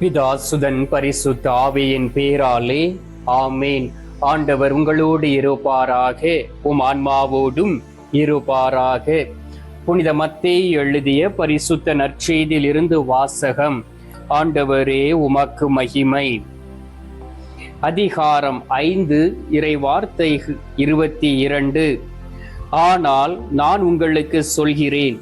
பிதாசுதன் பரிசுத்த ஆவியின் பேராலே ஆமேன். ஆண்டவர் உங்களோடு இருப்பாராக உம் ஆன்மாவோடும் இருப்பாராக. புனித மத்தே எழுதிய பரிசுத்த நற்செய்தியில் இருந்து வாசகம் ஆண்டவரே உமக்கு மகிமை. அதிகாரம் ஐந்து இறை வார்த்தை இருபத்தி இரண்டு. ஆனால் நான் உங்களுக்கு சொல்கிறேன்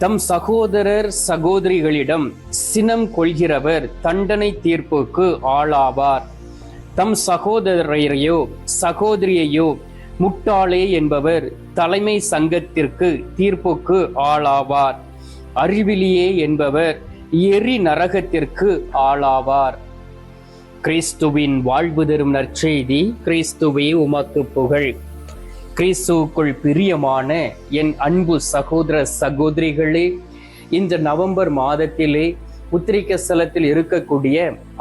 தம் சகோதரர் சகோதரிகளிடம் சினம் கொள்கிறவர் தண்டனை தீர்ப்புக்கு ஆளாவார். தம் சகோதரரையோ சகோதரியையோ முட்டாளே என்பவர் தலைமை சங்கத்திற்கு தீர்ப்புக்கு ஆளாவார். அறிவிலியே என்பவர் எரி நரகத்திற்கு ஆளாவார். கிறிஸ்துவின் வாழ்வு தரும் நற்செய்தி கிறிஸ்துவே உமக்கு புகழ். கிறிஸ்துவுக்குள் பிரியமான என் அன்பு சகோதர சகோதரிகளே இந்த நவம்பர் மாதத்திலே உத்திரிக்க ஸ்தலத்தில் இருக்கக்கூடிய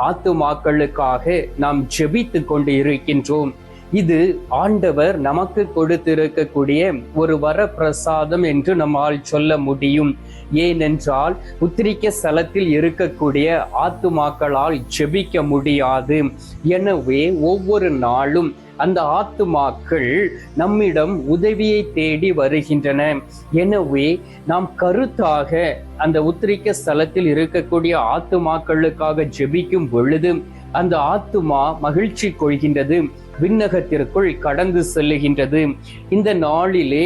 ஆத்துமாக்களுக்காக நாம் ஜெபித்து கொண்டு இருக்கின்றோம் இது ஆண்டவர் நமக்கு கொடுத்திருக்கக்கூடிய ஒரு வரப்பிரசாதம் என்று நம்மால் சொல்ல முடியும். ஏனென்றால் உத்திரிக்க ஸ்தலத்தில் இருக்கக்கூடிய ஆத்துமாக்களால் ஜெபிக்க முடியாது. எனவே ஒவ்வொரு நாளும் அந்த ஆத்துமாக்கள் நம்மிடம் உதவியை தேடி வருகின்றன. எனவே நாம் கருத்தாக அந்த உத்திரிக்க ஸ்தலத்தில் இருக்கக்கூடிய ஆத்துமாக்களுக்காக ஜெபிக்கும் பொழுது அந்த ஆத்துமா மகிழ்ச்சி கொள்கின்றது. விண்ணகத்திற்குள் கடந்து செல்லுகின்றது. இந்த நாளிலே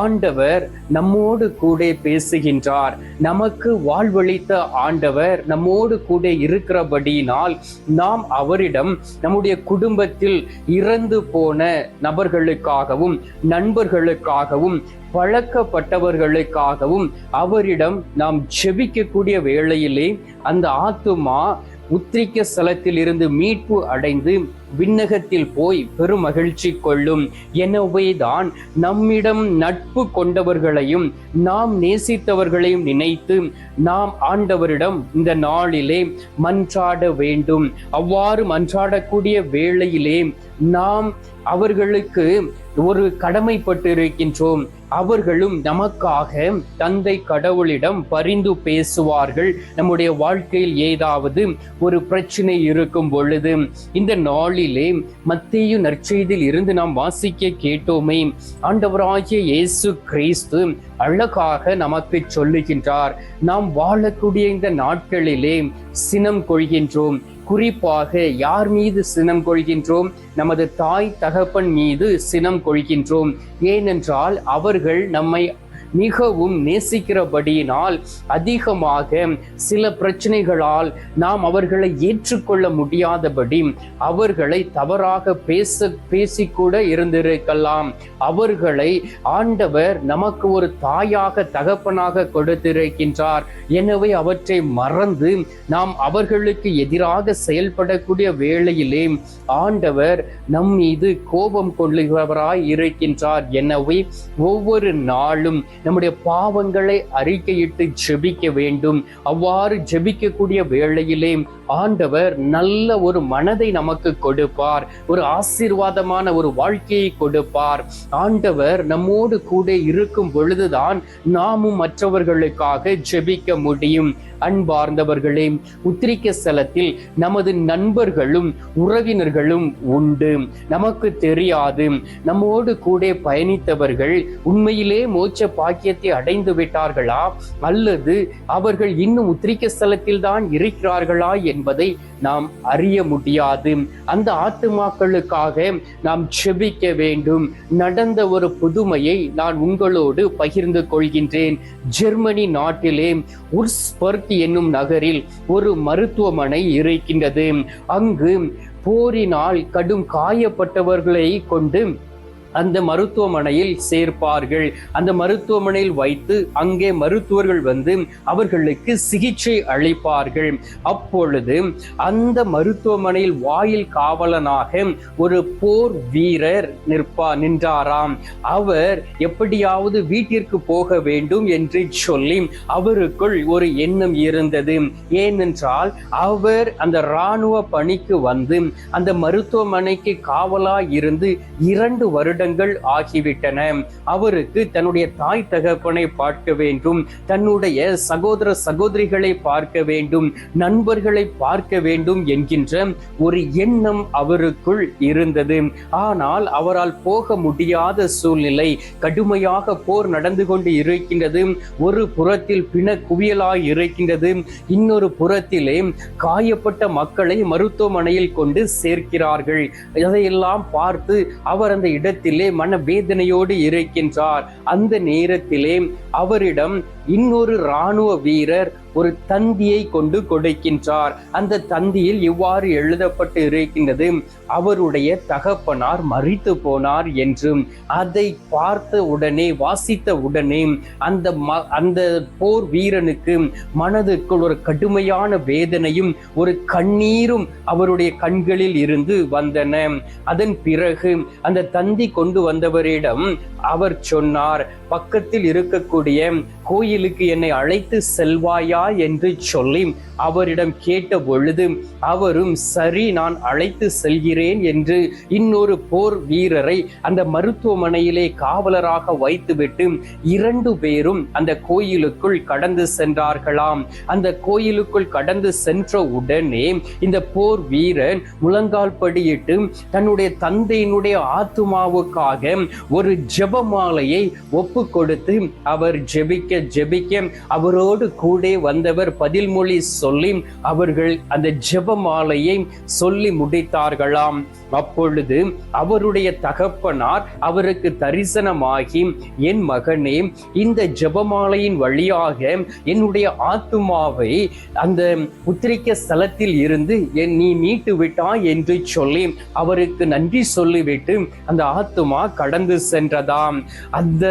ஆண்டவர் நம்மோடு கூட பேசுகின்றார். நமக்கு வாழ்வழித்த ஆண்டவர் நம்மோடு கூட இருக்கிறபடியினால் நாம் அவரிடம் நம்முடைய குடும்பத்தில் இறந்து போன நபர்களுக்காகவும் நண்பர்களுக்காகவும் பழக்கப்பட்டவர்களுக்காகவும் அவரிடம் நாம் ஜெபிக்கக்கூடிய வேளையிலே அந்த ஆத்துமா உத்திரிக்க ஸ்தலத்தில் இருந்து மீட்பு அடைந்து விண்ணகத்தில் போய் பெருமகிழ்ச்சி கொள்ளும். எனவேதான் நம்மிடம் நட்பு கொண்டவர்களையும் நாம் நேசித்தவர்களையும் நினைத்து நாம் ஆண்டவரிடம் இந்த நாளிலே மன்றாட வேண்டும். அவ்வாறு மன்றாடக்கூடிய வேளையிலே நாம் அவர்களுக்கு ஒரு கடமைப்பட்டிருக்கின்றோம். அவர்களும் நமக்காக தந்தை கடவுளிடம் பரிந்து பேசுவார்கள். நம்முடைய வாழ்க்கையில் ஏதாவது ஒரு பிரச்சனை இருக்கும் பொழுது இந்த நாளிலே மத்திய நற்செய்தியில் இருந்து நாம் வாசிக்க கேட்டோமே. ஆண்டவராகிய இயேசு கிறிஸ்து அழகாக நமக்கு சொல்லுகின்றார். நாம் வாழக்கூடிய இந்த நாட்களிலே சினம் கொள்கின்றோம். குறிப்பாக யார் மீது சினம் கொள்கின்றோம் நமது தாய் தகப்பன் மீது சினம் கொள்கின்றோம் ஏனென்றால் அவர்கள் நம்மை மிகவும் நேசிக்கிறபடியினால் அதிகமாக சில பிரச்சனைகளால் நாம் அவர்களை ஏற்றுக்கொள்ள முடியாதபடி அவர்களை தவறாக பேச பேசிக்கூட இருந்திருக்கலாம். அவர்களை ஆண்டவர் நமக்கு ஒரு தாயாக தகப்பனாக கொடுத்திருக்கின்றார். எனவே அவற்றை மறந்து நாம் அவர்களுக்கு எதிராக செயல்படக்கூடிய வேளையிலே ஆண்டவர் நம் மீது கோபம் கொள்ளுகிறவராய் இருக்கின்றார். எனவே ஒவ்வொரு நாளும் நம்முடைய பாவங்களை அறிக்கையிட்டு ஜெபிக்க வேண்டும். அவ்வாறு ஜெபிக்கக்கூடிய வேளையிலே ஆண்டவர் நல்ல ஒரு மனதை நமக்கு கொடுப்பார். ஒரு ஆசீர்வாதமான ஒரு வாழ்க்கையை கொடுப்பார். ஆண்டவர் நம்மோடு கூட இருக்கும் பொழுதுதான் நாமும் மற்றவர்களுக்காக ஜெபிக்க முடியும். அன்பார்ந்தவர்களே உத்திரிக்க ஸ்தலத்தில் நமது நண்பர்களும் உறவினர்களும் உண்டு. நமக்கு தெரியாது. நம்மோடு கூட பயணித்தவர்கள் உண்மையிலே மோட்ச பாக்கியத்தை அடைந்து விட்டார்களா? அல்லது அவர்கள் இன்னும் உத்திரிக்க ஸ்தலத்தில் தான் இருக்கிறார்களா என்பதை நாம் அறிய முடியாது. அந்த ஆத்துமாக்களுக்காக நாம் செபிக்க வேண்டும். நடந்த ஒரு புதுமையை நான் உங்களோடு பகிர்ந்து கொள்கின்றேன். ஜெர்மனி நாட்டிலே உர்ஸ்பர்க் என்னும் நகரில் ஒரு மருத்துவமனை இருக்கின்றது. அங்கு போரினால் கடும் காயப்பட்டவர்களை கொண்டு அந்த மருத்துவமனையில் சேர்ப்பார்கள். அந்த மருத்துவமனையில் வைத்து அங்கே மருத்துவர்கள் வந்து அவர்களுக்கு சிகிச்சை அளிப்பார்கள். அப்பொழுது அந்த மருத்துவமனையில் வாயில் காவலனாக ஒரு போர் வீரர் நிற்பா நின்றாராம். அவர் எப்படியாவது வீட்டிற்கு போக வேண்டும் என்று சொல்லி அவருக்குள் ஒரு எண்ணம் இருந்தது. ஏனென்றால் அவர் அந்த இராணுவ பணிக்கு வந்து அந்த மருத்துவமனைக்கு காவலாய் இருந்து இரண்டு வருட வருடங்கள் ஆகிவிட்டன. அவருக்கு தன்னுடைய தாய் தகப்பனை பார்க்க வேண்டும். தன்னுடைய சகோதர சகோதரிகளை பார்க்க வேண்டும். நண்பர்களை பார்க்க வேண்டும் என்கின்ற ஒரு எண்ணம் அவருக்குள் இருந்தது. ஆனால் அவரால் போக முடியாத சூழ்நிலை கடுமையாக போர் நடந்து கொண்டு இருக்கின்றது. ஒரு புறத்தில் பிண குவியலாய் இருக்கின்றது. இன்னொரு புறத்திலே காயப்பட்ட மக்களை மருத்துவமனையில் கொண்டு சேர்க்கிறார்கள். அதையெல்லாம் பார்த்து அவர் அந்த இடத்தில் மன வேதனையோடு இருக்கின்றார். அந்த நேரத்திலே அவரிடம் இன்னொரு இராணுவ வீரர் ஒரு தந்தியை கொண்டு கொடுக்கின்றார். அந்த தந்தியில் இவ்வாறு எழுதப்பட்டு இருக்கின்றது? அவருடைய தகப்பனார் மறித்து போனார் என்றும் அதை பார்த்த உடனே வாசித்த உடனே அந்த ம அந்த போர் வீரனுக்கு மனதுக்குள் ஒரு கடுமையான வேதனையும் ஒரு கண்ணீரும் அவருடைய கண்களில் இருந்து வந்தன. அதன் பிறகு அந்த தந்தி கொண்டு வந்தவரிடம் அவர் சொன்னார் பக்கத்தில் இருக்கக்கூடிய கோயிலுக்கு என்னை அழைத்து செல்வாயா என்று சொல்லி அவரிடம் கேட்ட பொழுது அவரும் சரி நான் அழைத்து செல்கிறேன் என்று இன்னொரு போர் வீரரை அந்த மருத்துவமனையிலே காவலராக வைத்துவிட்டு இரண்டு பேரும் அந்த கோயிலுக்குள் கடந்து சென்றார்களாம். அந்த கோயிலுக்குள் கடந்து சென்ற உடனே இந்த போர் வீரன் முழங்கால் படியிட்டு தன்னுடைய தந்தையினுடைய ஆத்துமாவுக்காக ஒரு ஜெபமாலையை ஒப்பு கொடுத்து அவர் ஜெபிக்க ஜெபிக்க அவரோடு கூட வந்தவர் பதில்மொழி சொல்லி அவர்கள் அந்த ஜெபமாலையை சொல்லி முடித்தார்களாம். அப்பொழுது அவருடைய தகப்பனார் அவருக்கு தரிசனமாகி என் மகனே இந்த ஜெபமாலையின் வழியாக என்னுடைய ஆத்துமாவை அந்த புத்திரிக்க ஸ்தலத்தில் இருந்து என் நீ மீட்டு விட்டாய் என்று சொல்லி அவருக்கு நன்றி சொல்லிவிட்டு அந்த ஆத்துமா கடந்து சென்றதாம். அந்த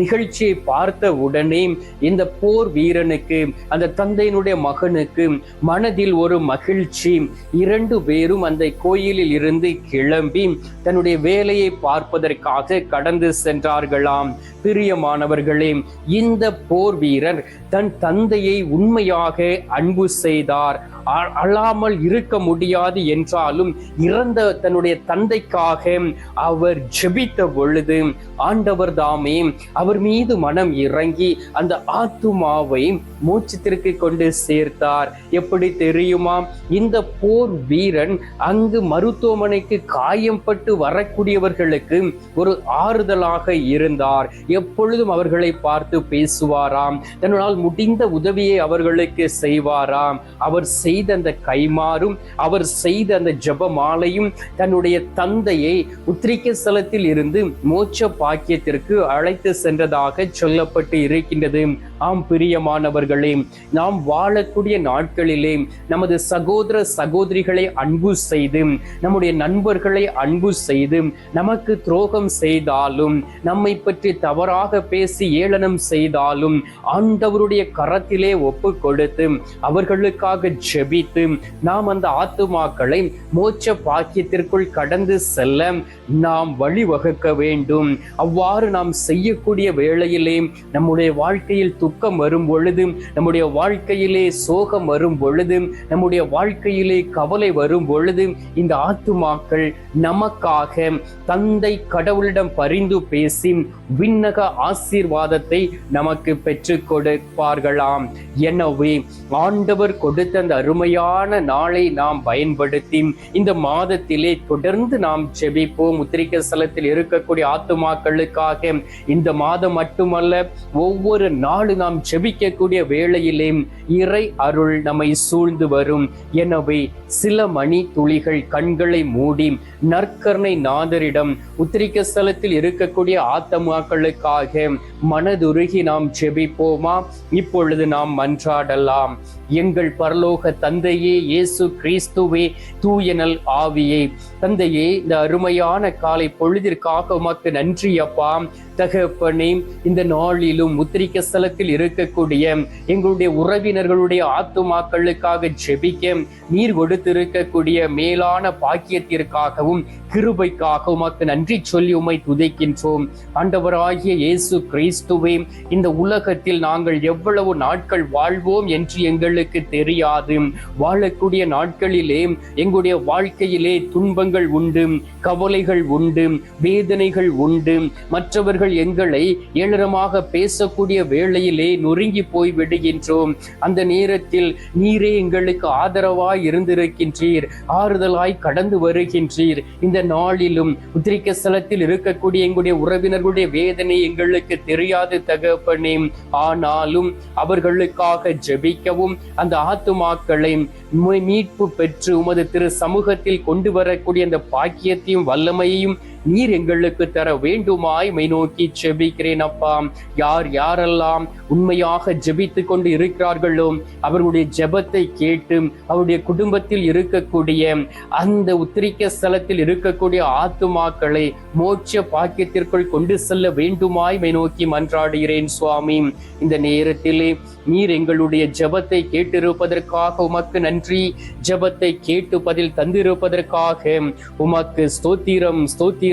நிகழ்ச்சியை பார்த்த உடனே இந்த போர் வீரனுக்கு அந்த தந்தையினுடைய மகனுக்கு மனதில் ஒரு மகிழ்ச்சி. இரண்டு பேரும் அந்த கோயிலில் இருந்து கிளம்பி தன்னுடைய வேலையை பார்ப்பதற்காக கடந்து சென்றார்களாம். பிரியமானவர்களே இந்த போர் வீரர் தன் தந்தையை உண்மையாக அன்பு செய்தார். அ- அழாமல் இருக்க முடியாது என்றாலும் இறந்த தன்னுடைய தந்தைக்காக அவர் ஜெபித்த பொழுது ஆண்டவர் தாமே அவர் மீது மனம் இறங்கி அந்த ஆத்துமாவை மூச்சத்திற்கு கொண்டு சேர்த்தார். எப்படி தெரியுமா? இந்த போர் வீரன் அங்கு மருத்துவமனைக்கு காயம்பட்டு வரக்கூடியவர்களுக்கு ஒரு ஆறுதலாக இருந்தார். எப்பொழுதும் அவர்களை பார்த்து பேசுவாராம். தன்னால் முடிந்த உதவியை அவர்களுக்கு செய்வாராம். அவர் செய்த அந்த கைமாறும் அவர் செய்த அந்த ஜெபமாலையும் தன்னுடைய தந்தையை உத்திரிக்க ஸ்தலத்தில் இருந்து மோட்ச பாக்கியத்திற்கு அழைத்து சென்றதாக சொல்லப்பட்டு இருக்கின்றது. ஆம் பிரியமானவர்களே நாம் வாழக்கூடிய நாட்களிலே நமது சகோதர சகோதரிகளை அன்பு செய்து நம்முடைய நண்பர்களை அன்பு செய்து நமக்கு துரோகம் செய்தாலும் நம்மை பற்றி தவறாக பேசி ஏளனம் செய்தாலும் ஆண்டவருடைய கரத்திலே ஒப்பு கொடுத்து அவர்களுக்காக ஜெபித்து நாம் அந்த ஆத்துமாக்களை மோட்ச பாக்கியத்திற்குள் கடந்து செல்ல நாம் வழிவகுக்க வேண்டும். அவ்வாறு நாம் செய்யக்கூடிய வேளையிலே நம்முடைய வாழ்க்கையில் துக்கம் வரும் பொழுது நம்முடைய வாழ்க்கையிலே சோகம் வரும் பொழுது நம்முடைய வாழ்க்கையிலே கவலை வரும் பொழுது இந்த ஆத்துமாக்கள் நமக்காக தந்தை கடவுளிடம் பரிந்து பேசி விண்ணக ஆசீர்வாதத்தை நமக்கு பெற்றுக் கொடுப்பார்களாம். எனவே ஆண்டவர் கொடுத்த அந்த அருமையான நாளை நாம் பயன்படுத்தி இந்த மாதத்திலே தொடர்ந்து நாம் செபிப்போம் உத்திரிக்க ஸ்தலத்தில் இருக்கக்கூடிய ஆத்துமாக்களுக்காக இந்த மாதம் மட்டுமல்ல ஒவ்வொரு நாளும் நாம் ஜெபிக்கக்கூடிய வேளையிலே இறை அருள் நம்மை சூழ்ந்து வரும். எனவே சில மணி துளிகள் கண்களை மூடி நற்கர்ணை நாதரிடம் உத்திரிக்க ஸ்தலத்தில் இருக்கக்கூடிய ஆத்தமாக்களுக்காக மனதுருகி நாம் ஜெபிப்போமா இப்பொழுது நாம் மன்றாடலாம். எங்கள் பரலோக தந்தையே இயேசு கிறிஸ்துவே தூயனல் ஆவியே. தந்தையே இந்த அருமையான காலை பொழுதிற்காக உமக்கு நன்றி அப்பா. தகப்பனே இந்த நாளிலும் முத்திரிக்க ஸ்தலத்தில் இருக்கக்கூடிய எங்களுடைய உறவினர்களுடைய ஆத்துமாக்களுக்காக ஜெபிக்க நீர் கொடுத்திருக்கக்கூடிய மேலான பாக்கியத்திற்காகவும் கிருபைக்காக உமக்கு நன்றி சொல்லி உமை துதைக்கின்றோம். ஆண்டவராகிய இயேசு கிறிஸ்துவே இந்த உலகத்தில் நாங்கள் எவ்வளவு நாட்கள் வாழ்வோம் என்று எங்கள் எங்களுக்கு தெரியாது வாழக்கூடிய நாட்களிலே எங்களுடைய வாழ்க்கையிலே துன்பங்கள் உண்டு கவலைகள் உண்டு வேதனைகள் உண்டு. மற்றவர்கள் எங்களை ஏளரமாக பேசக்கூடிய வேளையிலே நொறுங்கி போய் விடுகின்றோம். அந்த நேரத்தில் நீரே எங்களுக்கு ஆதரவாய் இருந்திருக்கின்றீர் ஆறுதலாய் கடந்து வருகின்றீர். இந்த நாளிலும் உத்திரிக்க ஸ்தலத்தில் இருக்கக்கூடிய எங்களுடைய உறவினர்களுடைய வேதனை எங்களுக்கு தெரியாது தகப்பனே. ஆனாலும் அவர்களுக்காக ஜெபிக்கவும் அந்த ஆத்துமாக்களை மீட்பு பெற்று உமது திரு சமூகத்தில் கொண்டு வரக்கூடிய அந்த பாக்கியத்தையும் வல்லமையையும் நீர் எங்களுக்கு தர வேண்டுமாய் மை நோக்கி ஜெபிக்கிறேன் அப்பா. யார் யாரெல்லாம் உண்மையாக ஜெபித்து கொண்டு இருக்கிறார்களோ அவர்களுடைய ஜெபத்தை கேட்டு அவருடைய குடும்பத்தில் இருக்கக்கூடிய அந்த உத்திரிக்க ஸ்தலத்தில் இருக்கக்கூடிய ஆத்துமாக்களை மோட்ச பாக்கியத்திற்குள் கொண்டு செல்ல வேண்டுமாய் மை நோக்கி மன்றாடுகிறேன் சுவாமி. இந்த நேரத்திலே நீர் எங்களுடைய ஜெபத்தை கேட்டிருப்பதற்காக உமக்கு நன்றி. ஜெபத்தை கேட்டு பதில் தந்திருப்பதற்காக உமக்கு ஸ்தோத்திரம் ஸ்தோத்திரம்.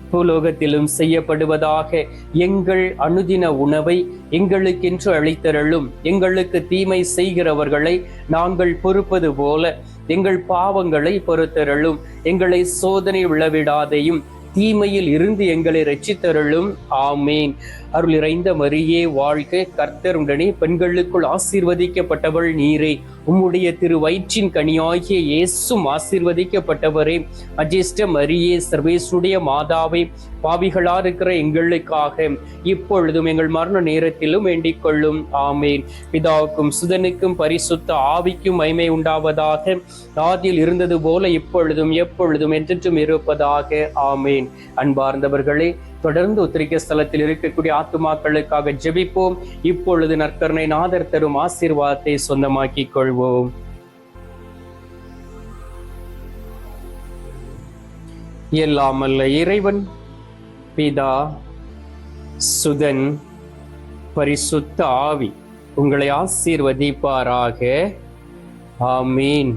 பூலோகத்திலும் செய்யப்படுவதாக எங்கள் அனுதின உணவை எங்களுக்கென்று அளித்தருளும். எங்களுக்கு தீமை செய்கிறவர்களை நாங்கள் பொறுப்பது போல எங்கள் பாவங்களை பொறுத்தருளும். எங்களை சோதனை விழவிடாதையும் தீமையில் இருந்து எங்களை ரட்சித்தருளும் ஆமேன். அருள் இறைந்த மரியே வாழ்க கர்த்தர் உடனே பெண்களுக்குள் ஆசீர்வதிக்கப்பட்டவள் நீரே. உம்முடைய திரு வயிற்றின் கனியாகிய இயேசும் ஆசீர்வதிக்கப்பட்டவரே. அஜிஷ்ட மரியே சர்வேசுடைய மாதாவை பாவிகளா இருக்கிற எங்களுக்காக இப்பொழுதும் எங்கள் மரண நேரத்திலும் வேண்டிக் கொள்ளும். ஆமேன். பிதாவுக்கும் சுதனுக்கும் பரிசுத்த ஆவிக்கும் மைமை உண்டாவதாக. ஆதியில் இருந்தது போல இப்பொழுதும் எப்பொழுதும் என்றென்றும் இருப்பதாக. ஆமேன். அன்பார்ந்தவர்களே தொடர்ந்து உத்திரிக்க ஸ்தலத்தில் இருக்கக்கூடிய ஆத்துமாக்களுக்காக ஜெபிப்போம். இப்பொழுது நற்கருணை நாதர் தரும் ஆசீர்வாதத்தை சொந்தமாக்கிக் கொள்வோம். எல்லாமல்ல இறைவன் பிதா சுதன் பரிசுத்த ஆவி உங்களை ஆசீர்வதிப்பாராக. ஆமீன்.